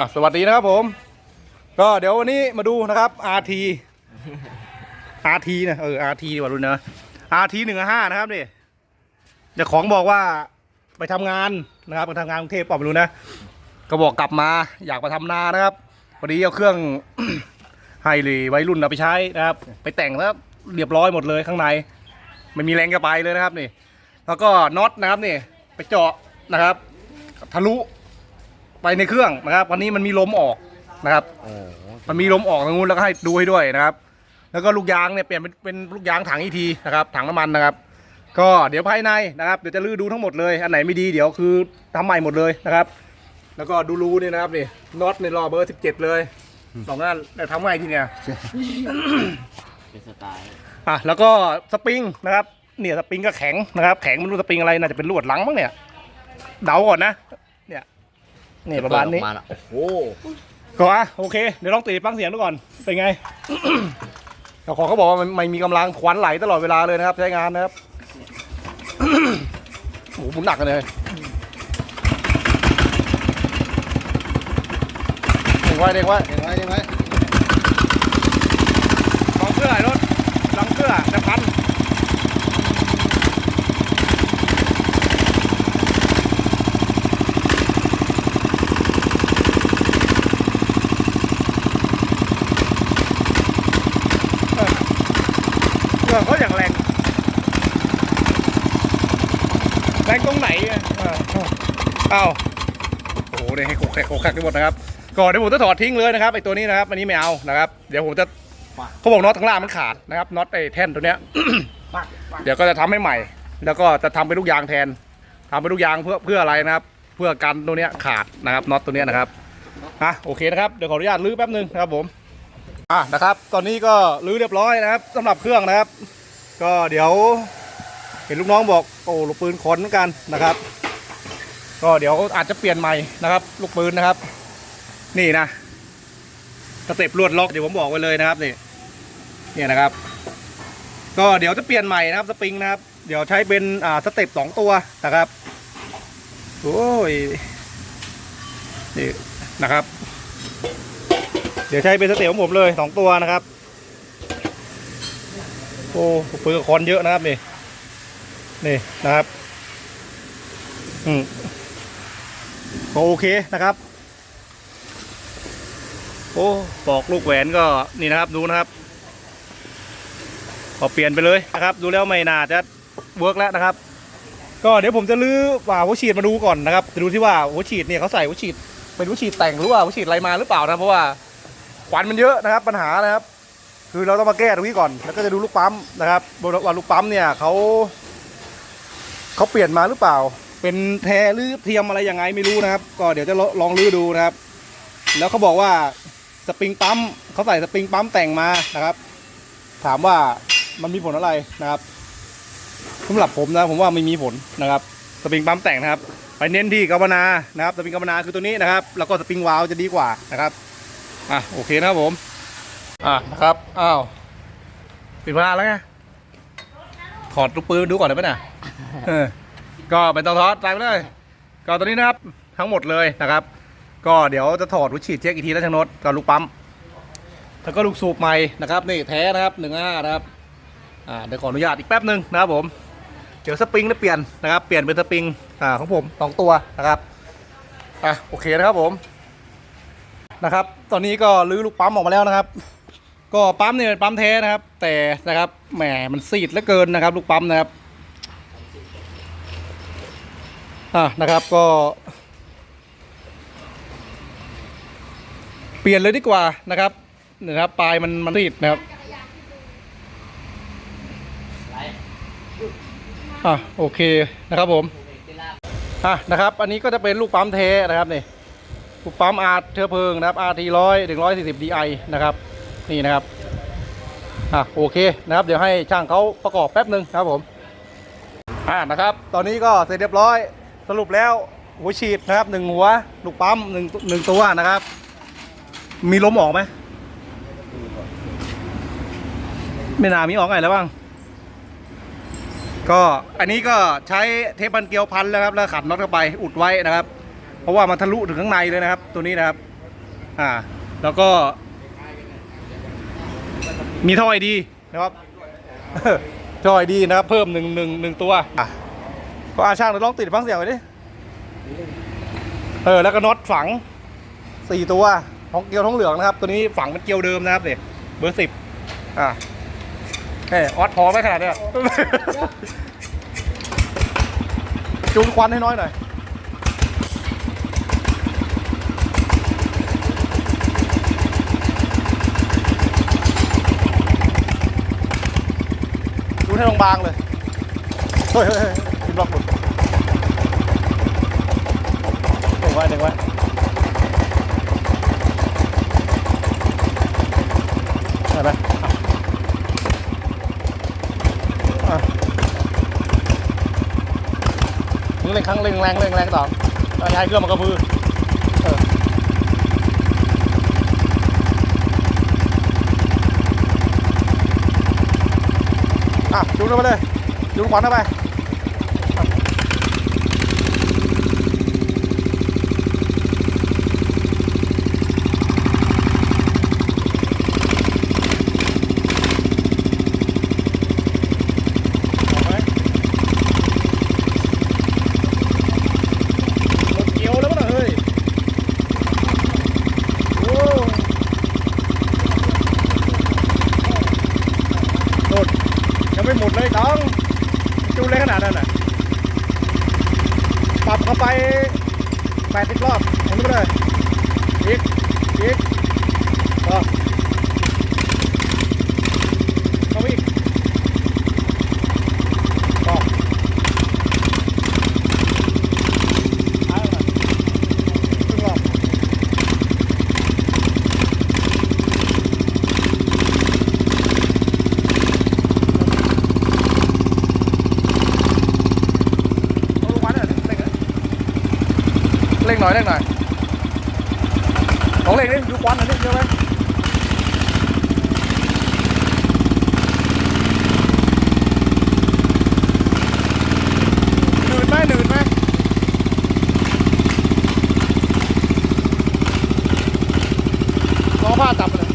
อะสวัสดีนะครับผม ก็เดี๋ยววันนี้มาดูนะครับ RT RT นะเออ RT ดีกว่ารุ่นนะ RT หนึ่งห้านะครับนี่เดี๋ยวของบอกว่าไปทำงานนะครับไปทำงานกรุงเทพเปล่าไม่รู้นะ ก็บอกกลับมาอยากมาทำนานะครับพอดีเอาเครื่อง ให้เลยวัยรุ่นเอาไปใช้นะครับ ไปแต่งแล้วเรียบร้อยหมดเลยข้างใน ไม่มีแรงกระไปเลยนะครับนี่ แล้วก็น็อตนะครับนี่ ไปเจาะนะครับ ทะลุ ไปในเครื่องนะครับวันนี้มันมีลมออกนะครับมันมีลมออกตรงนู้นแล้วก็ให้ดูให้ด้วยนะครับ แล้วก็ลูกยางเนี่ยเปลี่ยนเป็นเป็นลูกยางถังอีทีนะครับ ถังน้ำมันนะครับ ก็เดี๋ยวภายในนะครับเดี๋ยวจะลื้อดูทั้งหมดเลยอันไหนไม่ดีเดี๋ยวคือทำใหม่หมดเลยนะครับ แล้วก็ดูรูนี่นะครับนี่น็อตในรอเบอร์สิบเจ็ดเลยสองนั่นแต่ทำไงทีเนี่ย เป็นสไตล์อะแล้วก็สปริงนะครับเนี่ยสปริงก็แข็งนะครับ แข็งไม่รู้สปริงอะไรน่าจะเป็นลวดหลังมั้งเนี่ยเดาก่อนนะเนี่ยเนี่ยประมาณนี้เปิดออกมาแล้วโอ้โหก็อะโอเค เดี๋ยวลองตีฟังเสียงดูก่อน เป็นไงเจ้าของเขาบอกว่ามันไม่มีกำลังควันไหลตลอดเวลาเลยนะครับ ใช้งานนะครับ โอ้โหหมุนหนักเลยเด็กไว้เด็กไว้เห็นไหมเห็นไหมลองเสื้อไอ้รถลองเสื้อจะพันเออเครื่องเขาอย่างแรง แร งตรงไหนอะเออเอ้าโอ้โหเนี่ยให้โคกแคกโคกแคกไปหมดนะครับก่อนเดี๋ยวผมจะถอดทิ้งเลยนะครับไอ้ตัวนี้นะครับอันนี้ไม่เอานะครับเดี๋ยวผมจะเขาบอกน็อตข้างล่างมันขาดนะครับน็อตไอ้แท่นตัวเนี้ยเดี๋ยวก็จะทำให้ใหม่ แล้วก็จะทำเป็นลูกยางแทนทำเป็นลูกยางเพื่อเพื่ออะไรนะครับ เพื่อกันตัวเนี้ยขาดนะครับน็อตตัวเนี้ยนะครับอะโอเคนะครับเดี๋ยวขออนุญาตลื้อแป๊บนึงนะครับผมอะนะครับ ตอนนี้ก็ลื้อเรียบร้อยนะครับสำหรับเครื่องนะครับ ก็เดี๋ยว เห็นลูกน้องบอกโอ้ลูกปืนขนเหมือนกันนะครับ ก็เดี๋ยวอาจจะเปลี่ยนใหม่นะครับ ลูกปืนนะครับ นี่นะสเต็ปลวดล็อกเดี๋ยวผมบอกไว้เลยนะครับนี่เนี่ยนะครับ ก็เดี๋ยวจะเปลี่ยนใหม่นะครับสปริงนะครับ เดี๋ยวใช้เป็นอ่าสเต็ปสองตัวนะครับโอ้ยนี่นะครับ เดี๋ยวใช้เป็นสเต็ปของผมเลยสองตัวนะครับ โอ้ปืนกับคอนเยอะนะครับนี่ นี่นะครับอืมก็โอเคนะครับ โอ้ปอกลูกแหวนก็นี่นะครับดูนะครับพอเปลี่ยนไปเลยนะครับ ดูแล้วไม่น่าจะเวิร์กแล้วนะครับ ก็เดี๋ยวผมจะลื้อว่าหัวฉีดมาดูก่อนนะครับจะดูที่ว่าหัวฉีดเนี่ยเขาใส่หัวฉีดเป็นหัวฉีดแต่งหรือว่าหัวฉีดอะไรมาหรือเปล่านะเพราะว่าควันมันเยอะนะครับ ปัญหานะครับ คือเราต้องมาแก้ตรงนี้ก่อน แล้วก็จะดูลูกปั๊มนะครับว่าลูกปั๊มเนี่ยเขา เขาเปลี่ยนมาหรือเปล่า เป็นแทหรือเทียมอะไรยังไงไม่รู้นะครับ ก็เดี๋ยวจะลองลื้อดูนะครับ แล้วเขาบอกว่าสปริงปั๊มเขาใส่สปริงปั๊มแต่งมานะครับ ถามว่ามันมีผลอะไรนะครับสำหรับผมนะผมว่าไม่มีผลนะครับ สปริงปั๊มแต่งนะครับ ไปเน้นที่กัมนานะครับ สปริงกัมนาคือตัวนี้นะครับ แล้วก็สปริงวาล์วจะดีกว่านะครับอะโอเคนะครับผมอะนะครับอ้าวปิดพลาดแล้วไง ถอดลูกปืนดูก่อนได้ไหมน่ะเออก็เป็นต้องถอดใส่ไปเลย ก็ตัวนี้นะครับทั้งหมดเลยนะครับ ก็เดี๋ยวจะถอดหัวฉีดเช็คอีกทีแล้วทางน้ตกับลูกปั๊มแล้วก็ลูกสูบใหม่นะครับนี่แท้นะครับหนึ่งห้านะครับอ่าเดี๋ยวขออนุญาตอีกแป๊บหนึ่งนะครับผมเดี๋ยวสปริงจะเปลี่ยนนะครับเปลี่ยนเป็นสปริงอ่าของผมสองตัวนะครับอะโอเคนะครับผมนะครับ ตอนนี้ก็ลื้อลูกปั๊มออกมาแล้วนะครับ ก็ปั๊มเนี่ยเป็นปั๊มแท้นะครับ แต่นะครับแหมมันซีดเหลือเกินนะครับ ลูกปั๊มนะครับอะนะครับก็ เปลี่ยนเลยดีกว่านะครับนะครับปลายมันมันรีดนะครับอะโอเคนะครับผมอะนะครับ อันนี้ก็จะเป็นลูกปั๊มเทนะครับนี่ลูกปั๊มอาร์เชื้อเพลิงนะครับ RT ร้อยถึงร้อยสี่สิบ DI นะครับ นี่นะครับอะโอเคนะครับ เดี๋ยวให้ช่างเขาประกอบแป๊บหนึ่งครับผมอะนะครับ ตอนนี้ก็เสร็จเรียบร้อยสรุปแล้วหัวฉีดนะครับหนึ่งหัวลูกปั๊มหนึ่งหนึ่งตัวนะครับ มีล้มออกไหมไม่นามีออกไงแล้วบ้าง ก็อันนี้ก็ใช้เทปบันเกลียวพันแล้วครับแล้วขัดน็อตเข้าไปอุดไว้นะครับ เพราะว่ามันทะลุถึงข้างในเลยนะครับ ตัวนี้นะครับ อ่า แล้วก็ มีท่อไอดีนะครับท่อไอดีนะครับ เพิ่มหนึ่งหนึ่งหนึ่งตัวอะก็อาช่างเดี๋ยวลองติดฟังเสียงไว้ดิเออแล้วก็น็อตฝังสี่ตัวท้องเกลียวท้องเหลืองนะครับ ตัวนี้ฝังเป็นเกลียวเดิมนะครับเนี่ยเบอร์สิบอะเอ้ยออดพอไหมขนาดเนี้ยจูนควันให้น้อยหน่อย บางๆเลย เฮ้ยเฮ้ยเฮ้ยกินบล็อกหลุดเด็กไว้เด็กไว้ได้ไหมอะมึงเล่นครั้งเร่งแรงเร่งแรงต่อย้ายเครื่องมากระพือ อะจูนเข้าไปเลยจูนขวัญเข้าไป เอาไหมหมดเกียวแล้วมั้งน่ะเฮ้ย โอ้โดดยังไม่หมดเลยต้องจูนเลยขนาดนั้นน่ะ ปรับเข้าไปแปดสิบรอบเห็นไหมเลยอีก อีกต่อเข้าไปอีก ก็เอาละครึ่งรอบเอาลูกบอลหน่อยเร่งหน่อยเร่ง หน่อยเร่งหน่อยของเร่งนี่ดูควันหน่อยนี่เยอะไหมหนืดไหมหนืดไหมล้อผ้าจับเลย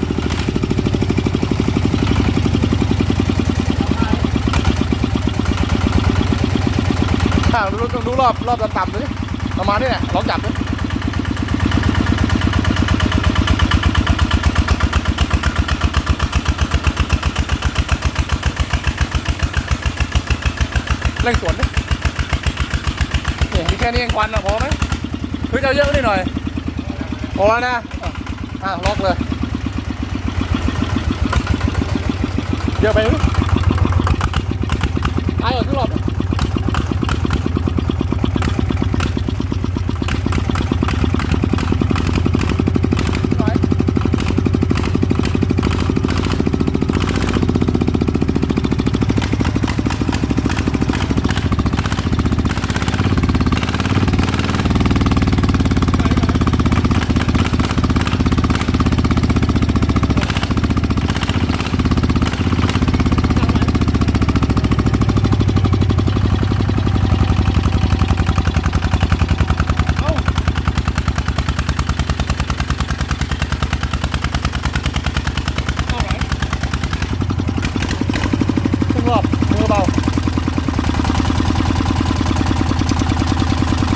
อ่าดูดูดูรอบรอบต่ำๆดูดิประมาณนี้แหละลองจับดู เร่งสวนดิเนี่ยมีแค่นี้เองควันอะพอไหมเฮ้ยจะเอาเยอะนิดหน่อยพอแล้วนะอะล็อกเลยเยอะไปไหมตายก่อทุกรอบดิหน่อย เอ้าเข้าไหนขึ้นรอบมือเบา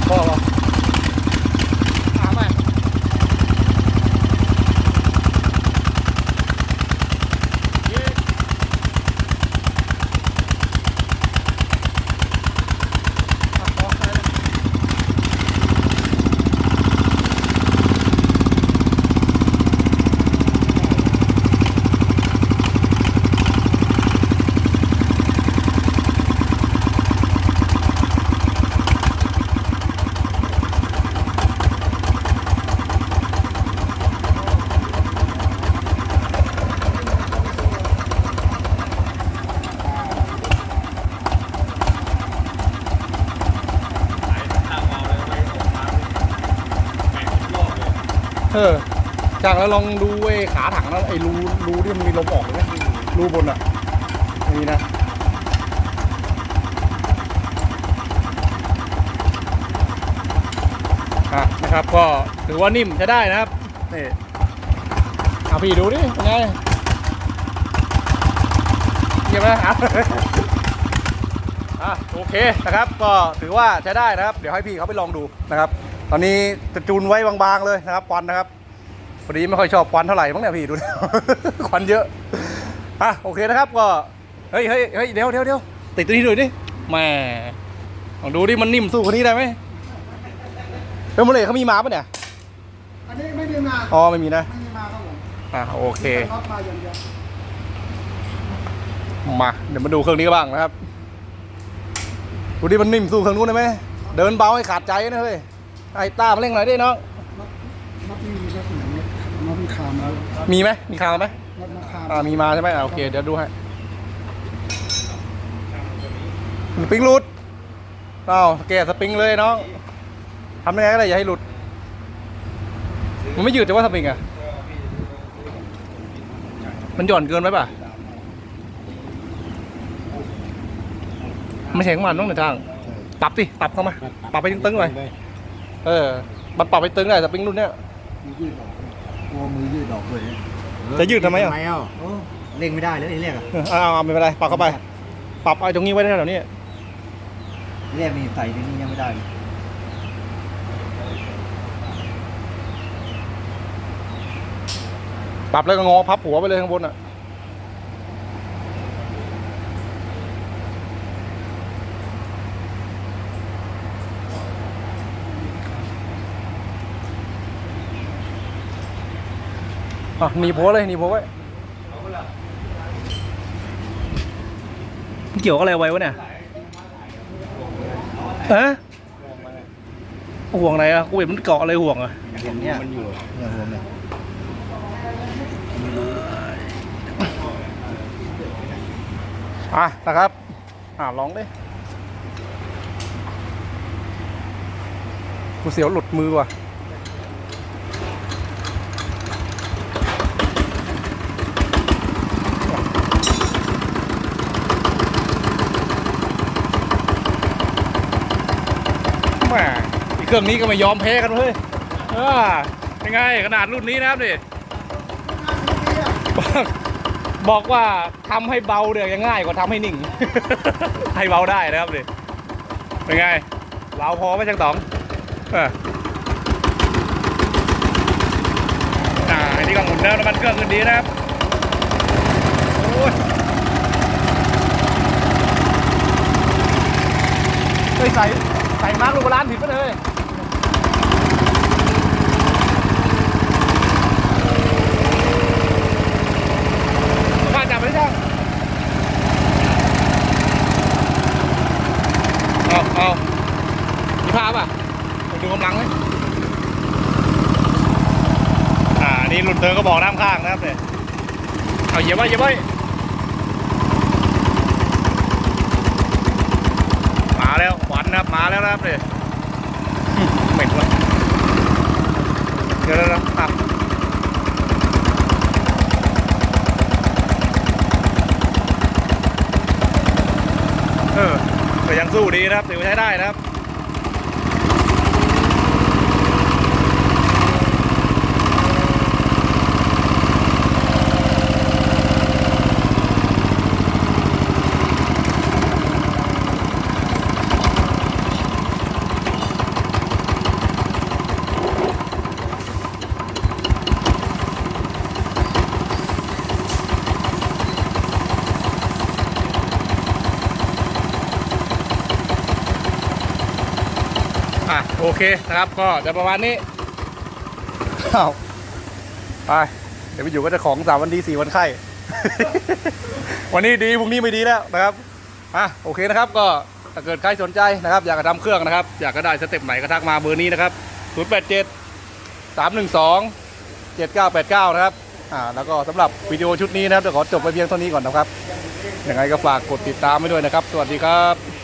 พอเปล่าถามไปอีกอะพอได้แล้ว เออ จากแล้วลองดูไอ้ขาถังแล้วไอ้รูรูที่มันมีลมออกเลยไหมรูบนอะนี่นะอะนะครับก็ถือว่านิ่มใช้ได้นะครับนี่เอาพี่ดูดิเป็นไงเยี่ยมไหมอะอะโอเคนะครับก็ถือว่าใช้ได้นะครับ เดี๋ยวให้พี่เขาไปลองดูนะครับ ตอนนี้จะจูนไว้บางๆเลยนะครับควันนะครับพอดีไม่ค่อยชอบควันเท่าไหร่มั้งเนี่ยพี่ดูควันเยอะอะโอเคนะครับก็เฮ้ยเฮ้ยเฮ้ยเดี๋ยวเดี๋ยวเดี๋ยวติดตัวนี้หน่อยดิแหม่ลองดูดิมันนิ่มสู้คนนี้ได้ไหมเฮ้ยโมเลเขามีมาปะเนี่ยอันนี้ไม่มีมาอ๋อไม่มีนะไม่มีมาครับผมอะโอเครับมาอย่างเดียวมาเดี๋ยวมาดูเครื่องนี้บ้างนะครับดูดิมันนิ่มสู้เครื่องนู้นได้ไหมเดินเบาให้ขาดใจนะเฮ้ย ไอ้ต้ามาเร่งหน่อยดิน้องนับที่มีลักษณะนี้นับเป็นคามแล้วมีไหมมีคาวไหมนับมาคามอ่ามีมาใช่ไหมอ่าโอเคเดี๋ยวดูให้สปริงหลุดอ้าวแกะสปริงเลยน้องทำยังไงก็ได้อย่าให้หลุด มันไม่ยืดแต่ว่าสปริงอะมันหย่อนเกินไปป่ะไม่ใช่ของมันต้องในทางปรับดิปรับเข้ามาปรับไปตึงๆหน่อย เออ มันปรับไปตึงได้สปริงรุ่นเนี้ย มือยืดออกกลัวมือยืดออกเลยจะยืดทำไมอะโอ้เล่งไม่ได้เลยเรียกอะเออเอาเอาไม่เป็นไรปรับเข้าไป ปรับไอ้ตรงนี้ไว้ได้แถวนี้เรียกมีใส่ที่นี่ยังไม่ได้ปรับแล้วก็งอพับหัวไปเลยข้างบนอะ อะหนีบหัวเลยหนีบหัวไว้มันเกี่ยวกับอะไรไว้วะเนี่ยฮะห่วงไหนอะกูเห็นมันเกาะอะไรห่วงอะอย่างเนี้ยมันอยู่เนี่ยผมเนี่ยอะนะครับอ่าลองดิกูเสียวหลุดมือว่ะ แหม่อีกเครื่องนี้ก็ไม่ยอมแพ้กันเว้ยอ่ายังไงขนาดรุ่นนี้นะครับดิบอกบอกว่าทำให้เบาเนี่ยยังง่ายกว่าทำให้นิ่ง ให้เบาได้นะครับดิเป็นไง เราพอไหมช่างต๋องเอออ่าอันนี้ก็หมุนแล้วน้ำมันเครื่องขึ้นดีนะครับโอ้ยเฮ้ยใส่ใส่ มาร์กลูกบาลานซ์ผิดไปะเลยข้าจับไปได้ช่างเอาเอามีภาพอะดูกำลังไหมอ่า นี่หลุดเธอก็บอกน้ำข้างนะครับเนี่ยเอาเยียบไว้เยียบไว้มาแล้ว นะครับมาแล้วนะครับเนี่ยเหม็นว่ะเลยเดี๋ยวเดี๋ยวอะเออก็ยังสู้ดีนะครับถือว่าใช้ได้นะครับ เคนะครับก็จะประมาณนี้เอ้าไปเดี๋ยวไปอยู่กับเจ้าของสามวันดีสี่วันไข้ วันนี้ดีพรุ่งนี้ไม่ดีแล้วนะครับอะโอเคนะครับ ก็ถ้าเกิดใครสนใจนะครับ อยากจะทำเครื่องนะครับ อยากจะได้สเต็ปไหนก็ทักมาเบอร์นี้นะครับ 0 8 7 3 1 2 7 9 8 9 นะครับอ่าแล้วก็สำหรับวิดีโอชุดนี้นะครับจะขอจบไปเพียงเท่านี้ก่อนนะครับยังไงก็ฝากกดติดตามไว้ด้วยนะครับ สวัสดีครับ